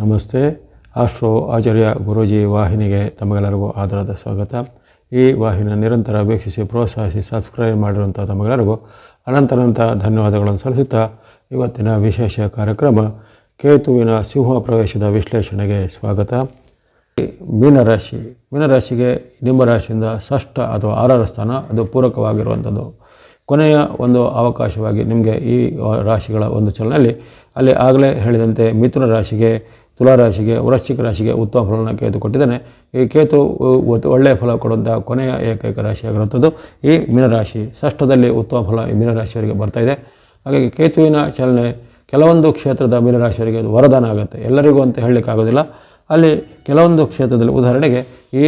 ನಮಸ್ತೆ. ಆಶ್ರೋ ಆಚಾರ್ಯ ಗುರೂಜಿ ವಾಹಿನಿಗೆ ತಮಗೆಲ್ಲರಿಗೂ ಆಧಾರದ ಸ್ವಾಗತ. ಈ ವಾಹಿನ ನಿರಂತರ ವೀಕ್ಷಿಸಿ, ಪ್ರೋತ್ಸಾಹಿಸಿ ಸಬ್ಸ್ಕ್ರೈಬ್ ಮಾಡಿರುವಂಥ ತಮಗೆಲ್ಲರಿಗೂ ಅನಂತನಂತ ಧನ್ಯವಾದಗಳನ್ನು ಸಲ್ಲಿಸುತ್ತಾ ಇವತ್ತಿನ ವಿಶೇಷ ಕಾರ್ಯಕ್ರಮ ಕೇತುವಿನ ಸಿಂಹ ಪ್ರವೇಶದ ವಿಶ್ಲೇಷಣೆಗೆ ಸ್ವಾಗತ. ಮೀನರಾಶಿ ಮೀನರಾಶಿಗೆ ನಿಮ್ಮ ರಾಶಿಯಿಂದ ಷಷ್ಠ ಅಥವಾ ಆರರ ಸ್ಥಾನ ಅದು ಪೂರಕವಾಗಿರುವಂಥದ್ದು ಕೊನೆಯ ಒಂದು ಅವಕಾಶವಾಗಿ ನಿಮಗೆ ಈ ರಾಶಿಗಳ ಒಂದು ಚಲನಲ್ಲಿ ಅಲ್ಲಿ ಆಗಲೇ ಹೇಳಿದಂತೆ ಮಿಥುನ ರಾಶಿಗೆ ತುಲಾ ರಾಶಿಗೆ ವೃಶ್ಚಿಕ ರಾಶಿಗೆ ಉತ್ತಮ ಫಲವನ್ನು ಕೇತು ಕೊಟ್ಟಿದ್ದಾನೆ. ಈ ಕೇತು ಒಳ್ಳೆಯ ಫಲ ಕೊಡುವಂಥ ಕೊನೆಯ ಏಕೈಕ ರಾಶಿಯಾಗಿರುವಂಥದ್ದು ಈ ಮೀನರಾಶಿ. ಷಷ್ಠದಲ್ಲಿ ಉತ್ತಮ ಫಲ ಈ ಮೀನರಾಶಿಯವರಿಗೆ ಬರ್ತಾ ಇದೆ. ಹಾಗಾಗಿ ಕೇತುವಿನ ಚಲನೆ ಕೆಲವೊಂದು ಕ್ಷೇತ್ರದ ಮೀನರಾಶಿಯವರಿಗೆ ವರದಾನ ಆಗುತ್ತೆ. ಎಲ್ಲರಿಗೂ ಅಂತ ಹೇಳಲಿಕ್ಕಾಗೋದಿಲ್ಲ. ಅಲ್ಲಿ ಕೆಲವೊಂದು ಕ್ಷೇತ್ರದಲ್ಲಿ ಉದಾಹರಣೆಗೆ ಈ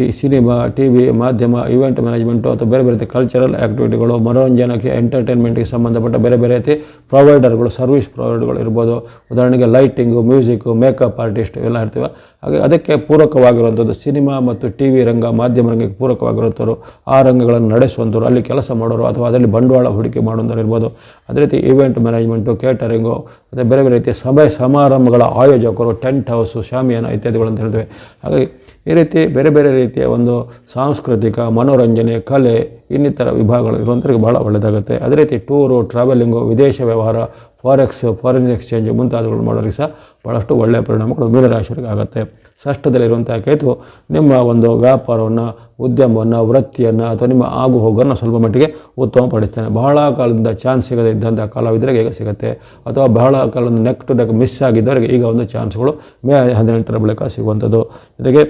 ಈ ಸಿನಿಮಾ ಟಿ ವಿ ಮಾಧ್ಯಮ, ಇವೆಂಟ್ ಮ್ಯಾನೇಜ್ಮೆಂಟು ಅಥವಾ ಬೇರೆ ಬೇರೆ ಕಲ್ಚರಲ್ ಆ್ಯಕ್ಟಿವಿಟಿಗಳು ಮನೋರಂಜನಕ್ಕೆ ಎಂಟರ್ಟೈನ್ಮೆಂಟ್ಗೆ ಸಂಬಂಧಪಟ್ಟ ಬೇರೆ ಬೇರೆ ರೀತಿ ಪ್ರೊವೈಡರ್ಗಳು ಸರ್ವಿಸ್ ಪ್ರೊವೈಡರ್ಗಳು ಇರ್ಬೋದು. ಉದಾಹರಣೆಗೆ ಲೈಟಿಂಗು ಮ್ಯೂಸಿಕ್ಕು ಮೇಕಪ್ ಆರ್ಟಿಸ್ಟ್ ಇವೆಲ್ಲ ಇರ್ತೀವಿ. ಹಾಗೆ ಅದಕ್ಕೆ ಪೂರಕವಾಗಿರುವಂಥದ್ದು ಸಿನಿಮಾ ಮತ್ತು ಟಿ ವಿ ರಂಗ, ಮಾಧ್ಯಮ ರಂಗಕ್ಕೆ ಪೂರಕವಾಗಿರುವಂಥವ್ರು, ಆ ರಂಗಗಳನ್ನು ನಡೆಸುವಂಥವ್ರು, ಅಲ್ಲಿ ಕೆಲಸ ಮಾಡೋರು ಅಥವಾ ಅದರಲ್ಲಿ ಬಂಡವಾಳ ಹೂಡಿಕೆ ಮಾಡೋದ್ರು ಇರ್ಬೋದು. ಅದೇ ರೀತಿ ಇವೆಂಟ್ ಮ್ಯಾನೇಜ್ಮೆಂಟು ಕೇಟರಿಂಗು ಮತ್ತು ಬೇರೆ ಬೇರೆ ರೀತಿಯ ಸಭೆ ಸಮಾರಂಭಗಳ ಆಯೋಜಕರು ಟೆಂಟ್ ಹೌಸು ಶಾಮಿಯಾನ ಇತ್ಯಾದಿಗಳು ಅಂತ ಹೇಳ್ತೇವೆ. ಹಾಗಾಗಿ ಈ ರೀತಿ ಬೇರೆ ಬೇರೆ ರೀತಿಯ ಒಂದು ಸಾಂಸ್ಕೃತಿಕ, ಮನೋರಂಜನೆ, ಕಲೆ, ಇನ್ನಿತರ ವಿಭಾಗಗಳು ಇರುವಂಥವ್ರಿಗೆ ಭಾಳ ಒಳ್ಳೆಯದಾಗುತ್ತೆ. ಅದೇ ರೀತಿ ಟೂರು, ಟ್ರಾವೆಲಿಂಗು, ವಿದೇಶ ವ್ಯವಹಾರ, ಫಾರೆಕ್ಸ್, ಫಾರಿನ್ ಎಕ್ಸ್ಚೇಂಜ್ ಮುಂತಾದವುಗಳು ಮಾಡೋರಿಗೆ ಸಹ ಭಾಳಷ್ಟು ಒಳ್ಳೆಯ ಪರಿಣಾಮಗಳು ಮೀನರಾಶಿಯವರಿಗೆ ಆಗುತ್ತೆ. ಷಷ್ಠದಲ್ಲಿರುವಂಥ ಕೇತು ನಿಮ್ಮ ಒಂದು ವ್ಯಾಪಾರವನ್ನು, ಉದ್ಯಮವನ್ನು, ವೃತ್ತಿಯನ್ನು ಅಥವಾ ನಿಮ್ಮ ಆಗು ಹೋಗೋನ್ನು ಸ್ವಲ್ಪ ಮಟ್ಟಿಗೆ ಉತ್ತಮಪಡಿಸ್ತಾನೆ ಬಹಳ ಕಾಲದಿಂದ ಚಾನ್ಸ್ ಸಿಗದೇ ಇದ್ದಂಥ ಕಲಾವಿದರಿಗೆ ಈಗ ಸಿಗುತ್ತೆ. ಅಥವಾ ಬಹಳ ಕಾಲದಿಂದ ನೆಕ್ ಟು ನೆಕ್ ಮಿಸ್ ಆಗಿದ್ದವರಿಗೆ ಈಗ ಒಂದು ಚಾನ್ಸ್ಗಳು ಮೇ ಹದಿನೆಂಟರ ಬಳಿಕ ಸಿಗುವಂಥದ್ದು. ಜೊತೆಗೆ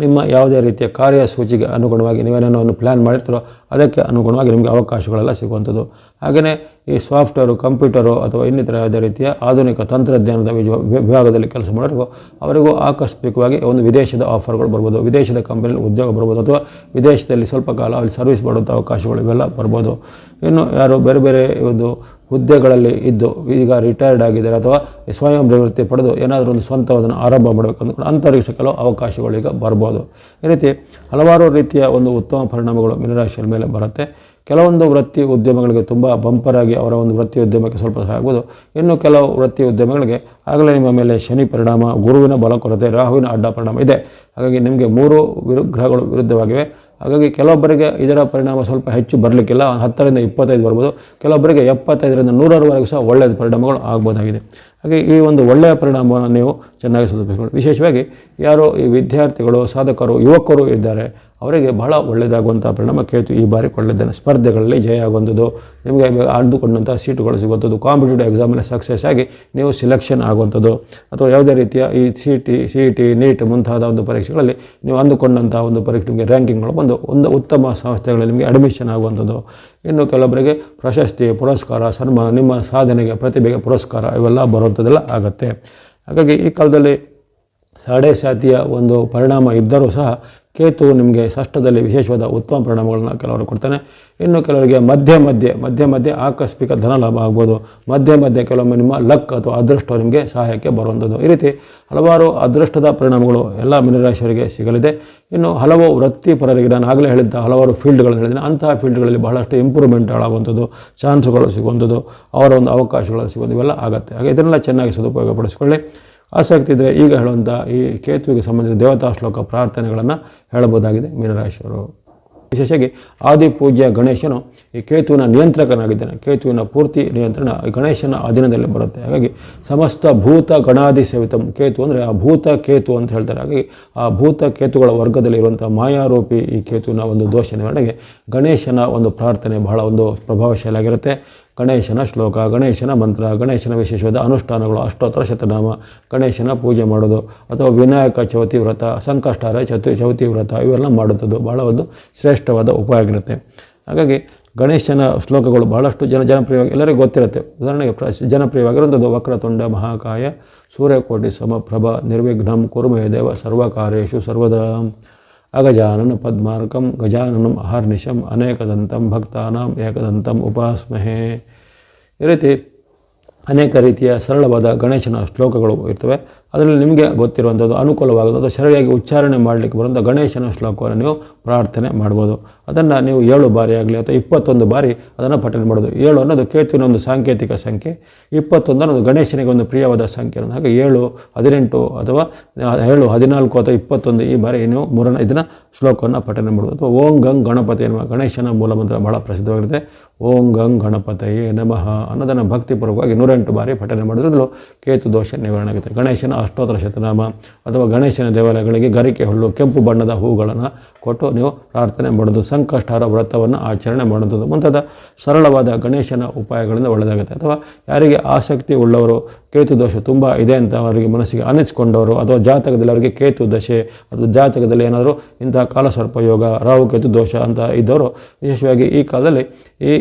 ನಿಮ್ಮ ಯಾವುದೇ ರೀತಿಯ ಕಾರ್ಯಸೂಚಿಗೆ ಅನುಗುಣವಾಗಿ ನೀವೇನೇನೋ ಒಂದು ಪ್ಲ್ಯಾನ್ ಮಾಡಿರ್ತೀರೋ ಅದಕ್ಕೆ ಅನುಗುಣವಾಗಿ ನಿಮಗೆ ಅವಕಾಶಗಳೆಲ್ಲ ಸಿಗುವಂಥದ್ದು. ಹಾಗೆಯೇ ಈ ಸಾಫ್ಟ್ವೇರು, ಕಂಪ್ಯೂಟರು ಅಥವಾ ಇನ್ನಿತರ ಯಾವುದೇ ರೀತಿಯ ಆಧುನಿಕ ತಂತ್ರಜ್ಞಾನದ ವಿಭಾಗದಲ್ಲಿ ಕೆಲಸ ಮಾಡೋರಿಗೂ, ಅವರಿಗೂ ಆಕಸ್ಮಿಕವಾಗಿ ಒಂದು ವಿದೇಶದ ಆಫರ್ಗಳು ಬರ್ಬೋದು. ವಿದೇಶದ ಕಂಪನಿಯಲ್ಲಿ ಉದ್ಯೋಗ ಬರ್ಬೋದು ಅಥವಾ ವಿದೇಶದಲ್ಲಿ ಸ್ವಲ್ಪ ಕಾಲ ಅಲ್ಲಿ ಸರ್ವಿಸ್ ಮಾಡುವಂಥ ಅವಕಾಶಗಳು ಇವೆಲ್ಲ ಬರ್ಬೋದು. ಇನ್ನು ಯಾರು ಬೇರೆ ಬೇರೆ ಒಂದು ಹುದ್ದೆಗಳಲ್ಲಿ ಇದ್ದು ಈಗ ರಿಟೈರ್ಡ್ ಆಗಿದ್ದಾರೆ ಅಥವಾ ಸ್ವಯಂ ನಿವೃತ್ತಿ ಪಡೆದು ಏನಾದರೂ ಒಂದು ಸ್ವಂತವನ್ನು ಆರಂಭ ಮಾಡಬೇಕು ಅಂದ್ಕೊಂಡು ಅಂತರಿಕ್ಷ ಕೆಲವು ಅವಕಾಶಗಳು ಈಗ ಬರ್ಬೋದು. ಈ ರೀತಿ ಹಲವಾರು ರೀತಿಯ ಒಂದು ಉತ್ತಮ ಪರಿಣಾಮಗಳು ಮೀನರಾಶಿಯ ಮೇಲೆ ಬರುತ್ತೆ. ಕೆಲವೊಂದು ವೃತ್ತಿ ಉದ್ಯಮಗಳಿಗೆ ತುಂಬ ಬಂಪರಾಗಿ ಅವರ ಒಂದು ವೃತ್ತಿ ಉದ್ಯಮಕ್ಕೆ ಸ್ವಲ್ಪ ಸಹ ಆಗ್ಬೋದು ಇನ್ನು ಕೆಲವು ವೃತ್ತಿ ಉದ್ಯಮಗಳಿಗೆ ಆಗಲೇ ನಿಮ್ಮ ಮೇಲೆ ಶನಿ ಪರಿಣಾಮ, ಗುರುವಿನ ಬಲ ಕೊರತೆ ರಾಹುವಿನ ಅಡ್ಡ ಪರಿಣಾಮ ಇದೆ. ಹಾಗಾಗಿ ನಿಮಗೆ ಮೂರು ವಿರುಗ್ರಹಗಳು ವಿರುದ್ಧವಾಗಿವೆ. ಹಾಗಾಗಿ ಕೆಲವೊಬ್ಬರಿಗೆ ಇದರ ಪರಿಣಾಮ ಸ್ವಲ್ಪ ಹೆಚ್ಚು ಬರಲಿಕ್ಕಿಲ್ಲ. ಹತ್ತರಿಂದ ಇಪ್ಪತ್ತೈದು ಬರ್ಬೋದು. ಕೆಲವೊಬ್ಬರಿಗೆ ಎಪ್ಪತ್ತೈದರಿಂದ ನೂರರವರೆಗೂ ಸಹ ಒಳ್ಳೆಯ ಪರಿಣಾಮಗಳು ಆಗ್ಬೋದಾಗಿದೆ. ಹಾಗೆ ಈ ಒಂದು ಒಳ್ಳೆಯ ಪರಿಣಾಮವನ್ನು ನೀವು ಚೆನ್ನಾಗಿ ಸದುಪಯೋಗ ವಿಶೇಷವಾಗಿ ಯಾರು ಈ ವಿದ್ಯಾರ್ಥಿಗಳು, ಸಾಧಕರು, ಯುವಕರು ಇದ್ದಾರೆ, ಅವರಿಗೆ ಬಹಳ ಒಳ್ಳೆಯದಾಗುವಂಥ ಪರಿಣಾಮ ಕೇತು ಈ ಬಾರಿ ಕೊಳ್ಳಿದ್ದಾನೆ ಸ್ಪರ್ಧೆಗಳಲ್ಲಿ ಜಯ ಆಗುವಂಥದ್ದು ನಿಮಗೆ ಅಂದುಕೊಂಡಂಥ ಸೀಟುಗಳು ಸಿಗುವಂಥದ್ದು, ಕಾಂಪಿಟೇಟಿವ್ ಎಕ್ಸಾಮಲ್ಲಿ ಸಕ್ಸಸ್ ಆಗಿ ನೀವು ಸಿಲೆಕ್ಷನ್ ಆಗುವಂಥದ್ದು, ಅಥವಾ ಯಾವುದೇ ರೀತಿಯ ಈ C T C T NEET ಮುಂತಾದ ಒಂದು ಪರೀಕ್ಷೆಗಳಲ್ಲಿ ನೀವು ಅಂದುಕೊಂಡಂಥ ಒಂದು ಪರೀಕ್ಷೆ ನಿಮಗೆ ರ್ಯಾಂಕಿಂಗ್ಗಳು ಬಂದು ಒಂದು ಉತ್ತಮ ಸಂಸ್ಥೆಗಳಲ್ಲಿ ನಿಮಗೆ ಅಡ್ಮಿಷನ್ ಆಗುವಂಥದ್ದು. ಇನ್ನು ಕೆಲವೊಬ್ಬರಿಗೆ ಪ್ರಶಸ್ತಿ ಪುರಸ್ಕಾರ, ಸನ್ಮಾನ, ನಿಮ್ಮ ಸಾಧನೆಗೆ, ಪ್ರತಿಭೆಗೆ ಪುರಸ್ಕಾರ ಇವೆಲ್ಲ ಬರುವಂಥದ್ದೆಲ್ಲ ಆಗುತ್ತೆ. ಹಾಗಾಗಿ ಈ ಕಾಲದಲ್ಲಿ ಸಾಡೆ ಸಾತಿಯ ಒಂದು ಪರಿಣಾಮ ಇದ್ದರೂ ಸಹ ಕೇತು ನಿಮಗೆ ಷಷ್ಠದಲ್ಲಿ ವಿಶೇಷವಾದ ಉತ್ತಮ ಪರಿಣಾಮಗಳನ್ನು ಕೆಲವರು ಕೊಡ್ತಾನೆ. ಇನ್ನು ಕೆಲವರಿಗೆ ಮಧ್ಯೆ ಮಧ್ಯೆ ಮಧ್ಯೆ ಮಧ್ಯೆ ಆಕಸ್ಮಿಕ ಧನ ಲಾಭ ಆಗ್ಬೋದು. ಮಧ್ಯೆ ಮಧ್ಯೆ ಕೆಲವೊಮ್ಮೆ ನಿಮ್ಮ ಲಕ್ ಅಥವಾ ಅದೃಷ್ಟ ನಿಮಗೆ ಸಹಾಯಕ್ಕೆ ಬರುವಂಥದ್ದು. ಈ ರೀತಿ ಹಲವಾರು ಅದೃಷ್ಟದ ಪರಿಣಾಮಗಳು ಎಲ್ಲ ಮೀನರಾಶಿಯವರಿಗೆ ಸಿಗಲಿದೆ. ಇನ್ನು ಹಲವು ವೃತ್ತಿಪರರಿಗೆ ನಾನು ಆಗಲೇ ಹೇಳಿದ್ದ ಹಲವಾರು ಫೀಲ್ಡ್ಗಳನ್ನು ಹೇಳಿದ್ದೀನಿ ಅಂತಹ ಫೀಲ್ಡ್ಗಳಲ್ಲಿ ಬಹಳಷ್ಟು ಇಂಪ್ರೂವ್ಮೆಂಟ್ ಆಗುವಂಥದ್ದು ಚಾನ್ಸ್ಗಳು ಸಿಗುವಂಥದ್ದು, ಅವರ ಒಂದು ಅವಕಾಶಗಳು ಸಿಗುವಂಥ ಇವೆಲ್ಲ ಆಗುತ್ತೆ. ಹಾಗೆ ಇದನ್ನೆಲ್ಲ ಚೆನ್ನಾಗಿ ಸದುಪಯೋಗಪಡಿಸ್ಕೊಳ್ಳಿ. ಆಸಕ್ತಿ ಇದ್ದರೆ ಈಗ ಹೇಳುವಂಥ ಈ ಕೇತುವಿಗೆ ಸಂಬಂಧಿಸಿದ ದೇವತಾ ಶ್ಲೋಕ ಪ್ರಾರ್ಥನೆಗಳನ್ನು ಹೇಳಬಹುದಾಗಿದೆ ಮೀನರಾಶಿಯವರು. ವಿಶೇಷವಾಗಿ ಆದಿ ಪೂಜ್ಯ ಗಣೇಶನು ಈ ಕೇತುವಿನ ನಿಯಂತ್ರಕನಾಗಿದ್ದಾನೆ. ಕೇತುವಿನ ಪೂರ್ತಿ ನಿಯಂತ್ರಣ ಗಣೇಶನ ಅಧೀನದಲ್ಲಿ ಬರುತ್ತೆ. ಹಾಗಾಗಿ ಸಮಸ್ತ ಭೂತ ಗಣಾದಿ ಸವಿತಂ ಕೇತು ಅಂದರೆ ಆ ಭೂತ ಕೇತು ಅಂತ ಹೇಳ್ತಾರೆ. ಹಾಗಾಗಿ ಆ ಭೂತ ಕೇತುಗಳ ವರ್ಗದಲ್ಲಿ ಇರುವಂಥ ಮಾಯಾರೂಪಿ ಈ ಕೇತುವಿನ ಒಂದು ದೋಷ ನಿವಾರಣೆಗೆ ಗಣೇಶನ ಒಂದು ಪ್ರಾರ್ಥನೆ ಬಹಳ ಒಂದು ಪ್ರಭಾವಶಾಲಿಯಾಗಿರುತ್ತೆ. ಗಣೇಶನ ಶ್ಲೋಕ, ಗಣೇಶನ ಮಂತ್ರ, ಗಣೇಶನ ವಿಶೇಷವಾದ ಅನುಷ್ಠಾನಗಳು, ಅಷ್ಟೋತ್ತರ ಶತನಾಮ, ಗಣೇಶನ ಪೂಜೆ ಮಾಡೋದು, ಅಥವಾ ವಿನಾಯಕ ಚೌತಿ ವ್ರತ, ಸಂಕಷ್ಟಾರ ಚತು, ಚೌತಿ ವ್ರತ, ಇವೆಲ್ಲ ಮಾಡುತ್ತದೆ ಬಹಳ ಒಂದು ಶ್ರೇಷ್ಠವಾದ ಉಪಾಯ ಆಗಿರುತ್ತೆ ಹಾಗಾಗಿ ಗಣೇಶನ ಶ್ಲೋಕಗಳು ಬಹಳಷ್ಟು ಜನ ಜನಪ್ರಿಯವಾಗಿ, ಎಲ್ಲರಿಗೂ ಗೊತ್ತಿರುತ್ತೆ. ಉದಾಹರಣೆಗೆ ಪ್ರ ಜನಪ್ರಿಯವಾಗಿರುವಂಥದ್ದು ವಕ್ರತುಂಡ, ಮಹಾಕಾಯ, ಸೂರ್ಯಕೋಟಿ, ಸಮಪ್ರಭ, ನಿರ್ವಿಘ್ನಂ ಕುರುಮೇ ದೇವ ಸರ್ವಕಾರ್ಯೇಷು, ಸರ್ವದಾ ಅಗಜಾನನ ಪದ್ಮಾರ್ಕಂ ಗಜಾನನಂ ಅಹರ್ನಿಶಂ ಅನೇಕದಂತಂ ಭಕ್ತಾನಾಂ ಏಕದಂತಂ ಉಪಾಸ್ಮಹೇ ಈ ರೀತಿ ಅನೇಕ ರೀತಿಯ ಸರಳವಾದ ಗಣೇಶನ ಶ್ಲೋಕಗಳು ಇರ್ತವೆ. ಅದರಲ್ಲಿ ನಿಮಗೆ ಗೊತ್ತಿರುವಂಥದ್ದು ಅನುಕೂಲವಾಗೋದು. ಅಥವಾ ಸರಿಯಾಗಿ ಉಚ್ಚಾರಣೆ ಮಾಡಲಿಕ್ಕೆ ಬರುವಂಥ ಗಣೇಶನ ಶ್ಲೋಕವನ್ನು ನೀವು ಪ್ರಾರ್ಥನೆ ಮಾಡ್ಬೋದು. ಅದನ್ನು ನೀವು ಏಳು ಬಾರಿ ಆಗಲಿ ಅಥವಾ ಇಪ್ಪತ್ತೊಂದು ಬಾರಿ ಅದನ್ನು ಪಠನೆ ಮಾಡೋದು. ಏಳು ಅನ್ನೋದು ಕೇತುವಿನ ಒಂದು ಸಾಂಕೇತಿಕ ಸಂಖ್ಯೆ. ಇಪ್ಪತ್ತೊಂದು ಅನ್ನೋದು ಗಣೇಶನಿಗೆ ಒಂದು ಪ್ರಿಯವಾದ ಸಂಖ್ಯೆ. ಹಾಗೆ ಏಳು, ಹದಿನೆಂಟು ಅಥವಾ ಏಳು, ಹದಿನಾಲ್ಕು ಅಥವಾ ಇಪ್ಪತ್ತೊಂದು ಈ ಬಾರಿ ನೀವು ಮೂರನೇ ಇದನ್ನು ಶ್ಲೋಕವನ್ನು ಪಠನೆ ಮಾಡ್ಬೋದು. ಅಥವಾ ಓಂ ಗಂಗ್ ಗಣಪತಿ ಎನ್ನುವ ಗಣೇಶನ ಮೂಲಮಂತ್ರ ಬಹಳ ಪ್ರಸಿದ್ಧವಾಗಿರುತ್ತೆ ಓಂ ಗಂಗ್ ಗಣಪತಯೇ ನಮಃ ಅನ್ನೋದನ್ನು ಭಕ್ತಿಪೂರ್ವಕವಾಗಿ ನೂರೆಂಟು ಬಾರಿ ಪಠನೆ ಮಾಡೋದ್ರಲ್ಲೂ ಕೇತು ದೋಷ ನಿವಾರಣೆ ಆಗುತ್ತೆ ಗಣೇಶನ ಅಷ್ಟೋತ್ತರ ಶತನಾಮ ಅಥವಾ ಗಣೇಶನ ದೇವಾಲಯಗಳಿಗೆ ಗರಿಕೆ ಹುಲ್ಲು ಕೆಂಪು ಬಣ್ಣದ ಹೂಗಳನ್ನು ಕೊಟ್ಟು ನೀವು ಪ್ರಾರ್ಥನೆ ಮಾಡೋದು ಸಂಕಷ್ಟಹಾರ ವ್ರತವನ್ನು ಆಚರಣೆ ಮಾಡೋದು. ಮುಂತಾದ ಸರಳವಾದ ಗಣೇಶನ ಉಪಾಯಗಳಿಂದ ಒಳ್ಳೆಯದಾಗುತ್ತೆ. ಅಥವಾ ಯಾರಿಗೆ ಆಸಕ್ತಿ ಉಳ್ಳವರು, ಕೇತು ದೋಷ ತುಂಬ ಇದೆ ಅಂತ ಅವರಿಗೆ ಮನಸ್ಸಿಗೆ ಅನಿಸ್ಕೊಂಡವರು, ಅಥವಾ ಜಾತಕದಲ್ಲಿ ಅವರಿಗೆ ಕೇತು ದಶೆ ಅಥವಾ ಜಾತಕದಲ್ಲಿ ಏನಾದರೂ ಇಂತಹ ಕಾಲಸರ್ಪಯೋಗ ರಾಹು ಕೇತು ದೋಷ ಅಂತ ಇದ್ದವರು, ವಿಶೇಷವಾಗಿ ಈ ಕಾಲದಲ್ಲಿ ಈ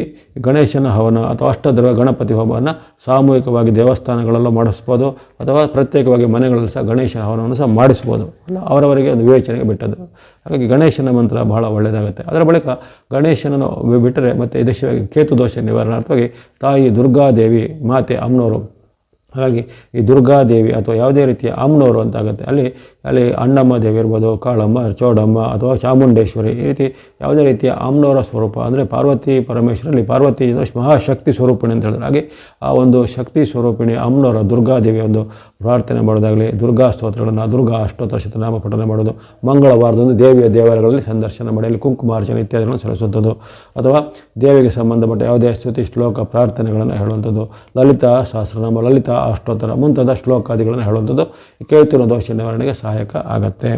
ಗಣೇಶನ ಹವನ ಅಥವಾ ಅಷ್ಟದ್ರವ ಗಣಪತಿ ಹೋಮವನ್ನು ಸಾಮೂಹಿಕವಾಗಿ ದೇವಸ್ಥಾನಗಳಲ್ಲೂ ಮಾಡಿಸ್ಬೋದು, ಅಥವಾ ಪ್ರತ್ಯೇಕವಾಗಿ ಮನೆಗಳಲ್ಲಿ ಸಹ ಗಣೇಶನ ಹವನವನ್ನು ಸಹ ಮಾಡಿಸ್ಬೋದು. ಅಲ್ಲ ಅವರವರಿಗೆ ಒಂದು ವಿವೇಚನೆಗೆ ಬಿಟ್ಟದ್ದು. ಹಾಗಾಗಿ ಗಣೇಶನ ಮಂತ್ರ ಬಹಳ ಒಳ್ಳೆಯದಾಗುತ್ತೆ. ಅದರ ಬಳಿಕ ಗಣೇಶನನ್ನು ಬಿಟ್ಟರೆ ಮತ್ತು ವಿಶೇಷವಾಗಿ ಕೇತು ದೋಷ ನಿವಾರಣಾರ್ಥವಾಗಿ ತಾಯಿ ದುರ್ಗಾದೇವಿ ಮಾತೆ ಅಮ್ಮನವರು ಹಾಗಾಗಿ ಈ ದುರ್ಗಾದೇವಿ ಅಥವಾ ಯಾವುದೇ ರೀತಿಯ ಅಮ್ಮನವರು ಅಂತ ಆಗುತ್ತೆ ಅಲ್ಲಿ ಅಲ್ಲಿ ಅಣ್ಣಮ್ಮ ದೇವಿ ಇರ್ಬೋದು, ಕಾಳಮ್ಮ, ಚೌಡಮ್ಮ ಅಥವಾ ಚಾಮುಂಡೇಶ್ವರಿ ಈ ರೀತಿ ಯಾವುದೇ ರೀತಿಯ ಅಮ್ಮನವರ ಸ್ವರೂಪ ಅಂದರೆ ಪಾರ್ವತಿ ಪರಮೇಶ್ವರಲ್ಲಿ ಪಾರ್ವತಿ ಮಹಾಶಕ್ತಿ ಸ್ವರೂಪಿಣಿ ಅಂತ ಹೇಳಿದ್ರೆ. ಹಾಗೆ ಆ ಒಂದು ಶಕ್ತಿ ಸ್ವರೂಪಿಣಿ ಅಮ್ಮನವರ ದುರ್ಗಾದೇವಿ ಒಂದು ಪ್ರಾರ್ಥನೆ ಮಾಡೋದಾಗಲಿ, ದುರ್ಗಾ ಸ್ತೋತ್ರಗಳನ್ನು, ದುರ್ಗಾ ಅಷ್ಟೋತ್ತರ ಶತನಾಮ ಪಠನೆ ಮಾಡೋದು, ಮಂಗಳವಾರದಂದು ದೇವಿಯ ದೇವಾಲಯಗಳಲ್ಲಿ ಸಂದರ್ಶನ ಮಾಡಲಿ ಕುಂಕುಮಾರ್ಚನೆ ಇತ್ಯಾದಿಗಳನ್ನು ಸಲ್ಲಿಸುವಂಥದ್ದು, ಅಥವಾ ದೇವಿಗೆ ಸಂಬಂಧಪಟ್ಟ ಯಾವುದೇ ಸ್ತುತಿ, ಶ್ಲೋಕ, ಪ್ರಾರ್ಥನೆಗಳನ್ನು ಹೇಳುವಂಥದ್ದು, ಲಲಿತಾ ಸಹಸ್ರನಾಮ, ಲಲಿತಾ ಅಷ್ಟೋತ್ತರ ಮುಂತಾದ ಶ್ಲೋಕಾದಿಗಳನ್ನು ಹೇಳುವಂಥದ್ದು ಕೇತುನ ದೋಷ ನಿವಾರಣೆಗೆ ಸಹಾಯಕ ಆಗತ್ತೆ.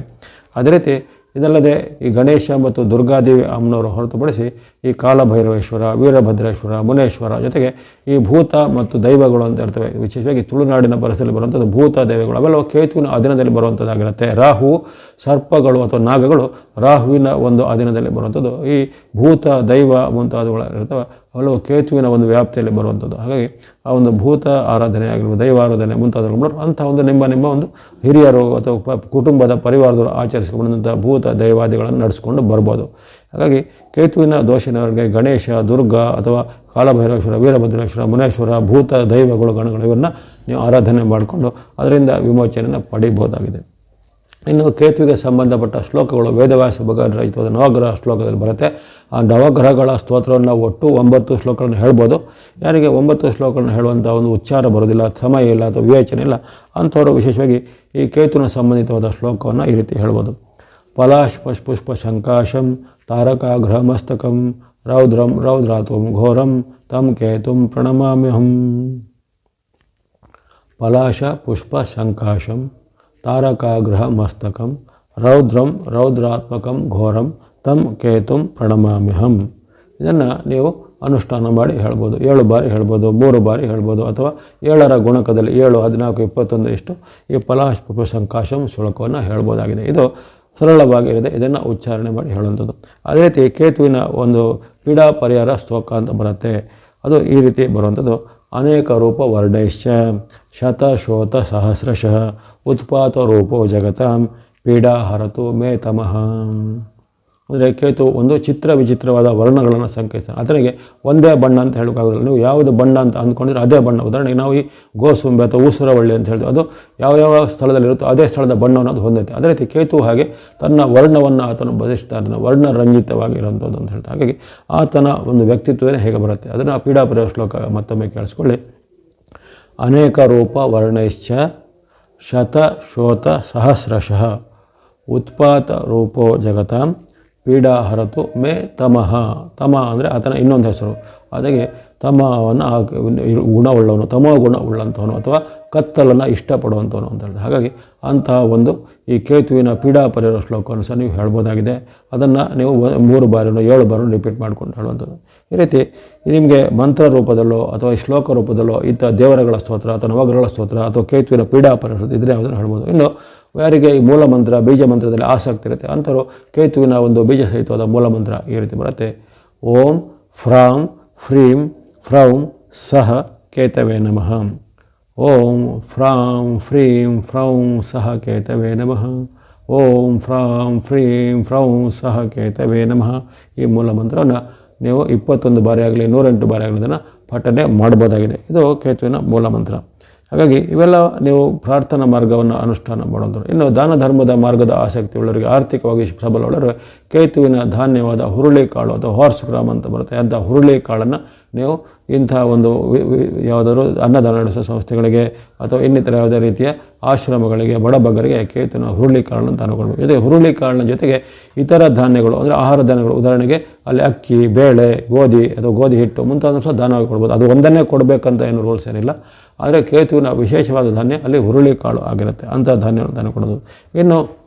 ಅದೇ ರೀತಿ ಇದಲ್ಲದೆ ಈ ಗಣೇಶ ಮತ್ತು ದುರ್ಗಾದೇವಿ ಅಮ್ಮನವರು ಹೊರತುಪಡಿಸಿ ಈ ಕಾಲಭೈರವೇಶ್ವರ, ವೀರಭದ್ರೇಶ್ವರ, ಮುನೇಶ್ವರ ಜೊತೆಗೆ ಈ ಭೂತ ಮತ್ತು ದೈವಗಳು ಅಂತ ಇರ್ತವೆ. ವಿಶೇಷವಾಗಿ ತುಳುನಾಡಿನ ಪರಿಸರದಲ್ಲಿ ಬರುವಂಥದ್ದು ಭೂತ ದೈವಗಳು. ಅವೆಲ್ಲ ಕೇತುವಿನ ಅಧೀನದಲ್ಲಿ ಬರುವಂಥದ್ದಾಗಿರುತ್ತೆ. ರಾಹು, ಸರ್ಪಗಳು ಅಥವಾ ನಾಗಗಳು ರಾಹುವಿನ ಒಂದು ಅಧೀನದಲ್ಲಿ ಬರುವಂಥದ್ದು. ಈ ಭೂತ, ದೈವ ಮುಂತಾದವುಗಳು ಇರ್ತವೆ. ಅವೆಲ್ಲ ಕೇತುವಿನ ಒಂದು ವ್ಯಾಪ್ತಿಯಲ್ಲಿ ಬರುವಂಥದ್ದು. ಹಾಗಾಗಿ ಆ ಒಂದು ಭೂತ ಆರಾಧನೆ ಆಗಿರ್ಬೋದು, ದೈವ ಆರಾಧನೆ ಮುಂತಾದವುಗಳು ಅಂಥ ಒಂದು ನಿಮ್ಮ ನಿಮ್ಮ ಒಂದು ಹಿರಿಯರು ಅಥವಾ ಕುಟುಂಬದ ಪರಿವಾರದವರು ಆಚರಿಸಿಕೊಂಡಂಥ ಭೂತ ದೈವಾದಿಗಳನ್ನು ನಡೆಸ್ಕೊಂಡು ಬರ್ಬೋದು. ಹಾಗಾಗಿ ಕೇತುವಿನ ದೋಷಿನವರಿಗೆ ಗಣೇಶ, ದುರ್ಗ ಅಥವಾ ಕಾಲಭೈರವೇಶ್ವರ, ವೀರಭದ್ರೇಶ್ವರ, ಮುನೇಶ್ವರ, ಭೂತ ದೈವಗಳು ಗಣಗಳು ಇವರನ್ನ ನೀವು ಆರಾಧನೆ ಮಾಡಿಕೊಂಡು ಅದರಿಂದ ವಿಮೋಚನೆಯನ್ನು ಪಡೆಯಬಹುದಾಗಿದೆ ಇನ್ನು ಕೇತುವಿಗೆ ಸಂಬಂಧಪಟ್ಟ ಶ್ಲೋಕಗಳು ವೇದವ್ಯಾಸ ಭಗವಾನ್ ರಚಿತವಾದ ನವಗ್ರಹ ಶ್ಲೋಕದಲ್ಲಿ ಬರುತ್ತೆ. ಆ ನವಗ್ರಹಗಳ ಸ್ತೋತ್ರವನ್ನು ಒಟ್ಟು ಒಂಬತ್ತು ಶ್ಲೋಕಗಳನ್ನು ಹೇಳ್ಬೋದು. ಯಾರಿಗೆ ಒಂಬತ್ತು ಶ್ಲೋಕಗಳನ್ನು ಹೇಳುವಂಥ ಒಂದು ಉಚ್ಚಾರ ಬರೋದಿಲ್ಲ ಸಮಯ ಇಲ್ಲ ಅಥವಾ ವಿವೇಚನೆ ಇಲ್ಲ, ಅಂಥವರು ವಿಶೇಷವಾಗಿ ಈ ಕೇತುವಿನ ಸಂಬಂಧಿತವಾದ ಶ್ಲೋಕವನ್ನು ಈ ರೀತಿ ಹೇಳ್ಬೋದು. ಪಲಾಶ್ ಪುಷ್ಪ ಶಂಕಾಶಂ ತಾರಕಾಗ್ರಹ ಮಸ್ತಕಂ ರೌದ್ರಂ ರೌದ್ರಾತ್ವಂ ಘೋರಂ ತಂ ಕೇತುಂ ಪ್ರಣಮಾಮ್ಯಹಂ ಪಲಾಶ ಪುಷ್ಪ ಸಂಕಾಶಂ ತಾರಕಾಗ್ರಹ ಮಸ್ತಕಂ ರೌದ್ರಂ ರೌದ್ರಾತ್ಮಕಂ ಘೋರಂ ತಂ ಕೇತುಂ ಪ್ರಣಮಾಮ್ಯಹಂ ಇದನ್ನು ನೀವು ಅನುಷ್ಠಾನ ಮಾಡಿ ಹೇಳ್ಬೋದು, ಏಳು ಬಾರಿ ಹೇಳ್ಬೋದು, ಮೂರು ಬಾರಿ ಹೇಳ್ಬೋದು, ಅಥವಾ ಏಳರ ಗುಣಕದಲ್ಲಿ ಏಳು, ಹದಿನಾಲ್ಕು, ಇಪ್ಪತ್ತೊಂದು ಇಷ್ಟು ಈ ಪಲಾಶ್ ಪುಷ್ಪ ಸಂಕಾಶಂ ಶುಲ್ಕವನ್ನು ಹೇಳ್ಬೋದಾಗಿದೆ. ಇದು ಸರಳವಾಗಿರಿದೆ ಇದನ್ನು ಉಚ್ಚಾರಣೆ ಮಾಡಿ ಹೇಳುವಂಥದ್ದು. ಅದೇ ರೀತಿ ಕೇತುವಿನ ಒಂದು ಕ್ರೀಡಾ ಪರಿಹಾರ ಸ್ತೋಕ ಅಂತ ಬರುತ್ತೆ. ಅದು ಈ ರೀತಿ ಬರುವಂಥದ್ದು. ಅನೇಕ ರೂಪ ವರ್ಣೈಶ್ಚ ಶತ ಶೋತ ಸಹಸ್ರಶಃ, ಉತ್ಪಾತ ರೂಪೋ ಜಗತಾಂ, ಪೀಡಾ ಹರತು ಮೇ ತಮಃ. ಅಂದರೆ ಕೇತು ಒಂದು ಚಿತ್ರ ವಿಚಿತ್ರವಾದ ವರ್ಣಗಳನ್ನು ಸಂಕೇತ ಅದರಿಗೆ ಒಂದೇ ಬಣ್ಣ ಅಂತ ಹೇಳೋಕ್ಕಾಗೋದಿಲ್ಲ. ನೀವು ಯಾವುದು ಬಣ್ಣ ಅಂತ ಅಂದ್ಕೊಂಡಿದ್ರೆ ಅದೇ ಬಣ್ಣ. ಉದಾಹರಣೆಗೆ ನಾವು ಈ ಗೋಸುಂಬೆ ಅಥವಾ ಊಸರವಳ್ಳಿ ಅಂತ ಹೇಳ್ತೀವಿ. ಅದು ಯಾವ ಯಾವ ಸ್ಥಳದಲ್ಲಿರುತ್ತೋ ಅದೇ ಸ್ಥಳದ ಬಣ್ಣವನ್ನು ಅದು ಹೊಂದೈತೆ ಅದೇ ರೀತಿ ಕೇತು ಹಾಗೆ ತನ್ನ ವರ್ಣವನ್ನು ಆತನು ಬದಲಿಸ್ತಾನೆ ವರ್ಣರಂಜಿತವಾಗಿರುವಂಥದ್ದು ಅಂತ ಹೇಳ್ತಾರೆ. ಹಾಗಾಗಿ ಆತನ ಒಂದು ವ್ಯಕ್ತಿತ್ವವೇ ಹೇಗೆ ಬರುತ್ತೆ? ಅದನ್ನು ಪೀಡಾಪುರ ಶ್ಲೋಕ ಮತ್ತೊಮ್ಮೆ ಕೇಳಿಸ್ಕೊಳ್ಳಿ. ಅನೇಕ ರೂಪ ವರ್ಣೈಶ್ಚ ಶತ ಶೋತ ಸಹಸ್ರಶಃ ಉತ್ಪಾತ ರೂಪೋ ಜಗತಾಂ ಪೀಡಾ ಹರತು ಮೇ ತಮಃ. ತಮ ಅಂದರೆ ಆತನ ಇನ್ನೊಂದು ಹೆಸರು. ಅದಕ್ಕೆ ತಮವನ್ನು ಗುಣವುಳ್ಳವನು, ತಮ ಗುಣ ಉಳ್ಳಂಥವನು ಅಥವಾ ಕತ್ತಲನ್ನು ಇಷ್ಟಪಡುವಂಥವನು ಅಂತ ಹೇಳಿದ್ರೆ ಹಾಗಾಗಿ ಅಂತಹ ಒಂದು ಈ ಕೇತುವಿನ ಪೀಡಾ ಪರಿಹಾರ ಶ್ಲೋಕವನ್ನು ಸಹ ನೀವು ಹೇಳ್ಬೋದಾಗಿದೆ. ಅದನ್ನು ನೀವು ಮೂರು ಬಾರಿನೋ ಏಳು ಬಾರಿನೂ ರಿಪೀಟ್ ಮಾಡ್ಕೊಂಡು ಹೇಳುವಂಥದ್ದು. ಈ ರೀತಿ ನಿಮಗೆ ಮಂತ್ರ ರೂಪದಲ್ಲೋ ಅಥವಾ ಶ್ಲೋಕ ರೂಪದಲ್ಲೋ ಇಂಥ ದೇವರಗಳ ಸ್ತೋತ್ರ ಅಥವಾ ನವಗ್ರಹಗಳ ಸ್ತೋತ್ರ ಅಥವಾ ಕೇತುವಿನ ಪೀಡಾ ಪರಿಹಾರ ಇದ್ರೆ ಯಾವುದನ್ನು ಹೇಳ್ಬೋದು. ಇನ್ನು ಯಾರಿಗೆ ಈ ಮೂಲ ಮಂತ್ರ ಬೀಜ ಮಂತ್ರದಲ್ಲಿ ಆಸಕ್ತಿ ಇರುತ್ತೆ ಅಂಥವ್ರು ಕೇತುವಿನ ಒಂದು ಬೀಜ ಸಹಿತವಾದ ಮೂಲ ಮಂತ್ರ ಈ ರೀತಿ ಬರುತ್ತೆ. ಓಂ ಫ್ರಾಂ ಫ್ರೀಂ ಫ್ರೌಂ ಸಹ ಕೇತವೇ ನಮಃ. ಓಂ ಫ್ರಾಂ ಫ್ರೀಂ ಫ್ರೌಂ ಸಹ ಕೇತವೇ ನಮಃ. ಓಂ ಫ್ರಾಂ ಫ್ರೀಂ ಫ್ರೌಂ ಸಹ ಕೇತವೇ ನಮಃ. ಈ ಮೂಲ ಮಂತ್ರವನ್ನು ನೀವು ಇಪ್ಪತ್ತೊಂದು ಬಾರಿ ಆಗಲಿ, ನೂರೆಂಟು ಬಾರಿ ಆಗಲಿ ಅದನ್ನು ಪಠನೆ ಮಾಡ್ಬೋದಾಗಿದೆ. ಇದು ಕೇತುವಿನ ಮೂಲ ಮಂತ್ರ ಹಾಗಾಗಿ ಇವೆಲ್ಲ ನೀವು ಪ್ರಾರ್ಥನಾ ಮಾರ್ಗವನ್ನು ಅನುಷ್ಠಾನ ಮಾಡೋದು. ಇನ್ನು ದಾನ ಧರ್ಮದ ಮಾರ್ಗದ ಆಸಕ್ತಿ ಉಳ್ಳವರಿಗೆ ಆರ್ಥಿಕವಾಗಿ ಸಬಲವಳರು ಕೇತುವಿನ ಧಾನ್ಯವಾದ ಹುರುಳಿ ಕಾಳು ಅಥವಾ ಹಾರ್ಸ್ ಗ್ರಾಮ್ ಅಂತ ಬರುತ್ತೆ. ಅಂಥ ಹುರುಳಿ ಕಾಳನ್ನು ನೀವು ಇಂಥ ಒಂದು ಯಾವುದಾದ್ರು ಅನ್ನದಾನ ನಡೆಸುವ ಸಂಸ್ಥೆಗಳಿಗೆ ಅಥವಾ ಇನ್ನಿತರ ಯಾವುದೇ ರೀತಿಯ ಆಶ್ರಮಗಳಿಗೆ ಬಡಬಗ್ಗರಿಗೆ ಕೇತುವಿನ ಹುರುಳಿ ಕಾಳನ್ನು ದಾನ ಕೊಡಬೇಕು. ಜೊತೆಗೆ ಹುರುಳಿ ಕಾಳನ ಜೊತೆಗೆ ಇತರ ಧಾನ್ಯಗಳು, ಅಂದರೆ ಆಹಾರ ಧಾನ್ಯಗಳು, ಉದಾಹರಣೆಗೆ ಅಲ್ಲಿ ಅಕ್ಕಿ, ಬೇಳೆ, ಗೋಧಿ ಅಥವಾ ಗೋಧಿ ಹಿಟ್ಟು ಮುಂತಾದ ಸಹ ದಾನವಾಗಿ ಕೊಡ್ಬೋದು. ಅದು ಒಂದನ್ನೇ ಕೊಡಬೇಕಂತ ಏನು ರೂಲ್ಸ್ ಏನಿಲ್ಲ. ಆದರೆ ಕೇತುವಿನ ವಿಶೇಷವಾದ ಧಾನ್ಯ ಅಲ್ಲಿ ಹುರುಳಿ ಕಾಳು ಆಗಿರುತ್ತೆ ಅಂಥ ಧಾನ್ಯವನ್ನು ಧಾನ್ಯ ಕೊಡೋದು. ಇನ್ನು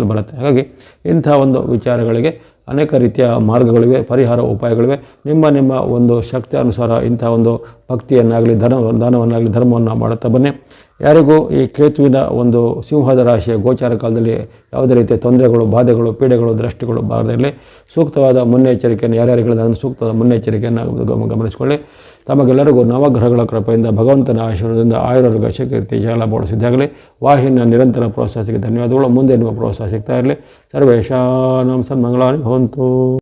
ಬರುತ್ತೆ. ಹಾಗಾಗಿ ಇಂಥ ಒಂದು ವಿಚಾರಗಳಿಗೆ ಅನೇಕ ರೀತಿಯ ಮಾರ್ಗಗಳಿವೆ ಪರಿಹಾರ ಉಪಾಯಗಳಿವೆ ನಿಮ್ಮ ನಿಮ್ಮ ಒಂದು ಶಕ್ತಿ ಅನುಸಾರ ಇಂಥ ಒಂದು ಭಕ್ತಿಯನ್ನಾಗಲಿ, ಧನ ದಾನವನ್ನಾಗಲಿ, ಧರ್ಮವನ್ನು ಮಾಡುತ್ತಾ ಬನ್ನಿ. ಯಾರಿಗೂ ಈ ಕೇತುವಿನ ಒಂದು ಸಿಂಹದ ರಾಶಿಯ ಗೋಚಾರ ಕಾಲದಲ್ಲಿ ಯಾವುದೇ ರೀತಿಯ ತೊಂದರೆಗಳು, ಬಾಧೆಗಳು, ಪೀಡೆಗಳು, ದೃಷ್ಟಿಗಳು ಬಾರದಿರಲಿ ಸೂಕ್ತವಾದ ಮುನ್ನೆಚ್ಚರಿಕೆಯನ್ನು ಯಾರ್ಯಾರಿಗೆ ಅದನ್ನು ಸೂಕ್ತವಾದ ಮುನ್ನೆಚ್ಚರಿಕೆಯನ್ನು ಗಮ- ಗಮನಿಸಿಕೊಳ್ಳಿ. ತಮಗೆಲ್ಲರಿಗೂ ನವಗ್ರಹಗಳ ಕೃಪೆಯಿಂದ, ಭಗವಂತನ ಆಶೀರ್ವಾದದಿಂದ ಆಯುರ್ವೇದ ಶಕೀರ್ತಿ ಜಾಲ ಸಿದ್ಧಾಗಲಿ ವಾಹಿನಿಯ ನಿರಂತರ ಪ್ರೋತ್ಸಾಹಕ್ಕೆ ಧನ್ಯವಾದಗಳು. ಮುಂದೆ ನಿಮ್ಮ ಪ್ರೋತ್ಸಾಹ ಸಿಗ್ತಾ ಇರಲಿ. ಸರ್ವೇಶಾನಂ ಸನ್ಮಂಗಳಾನಿ ಭವಂತು.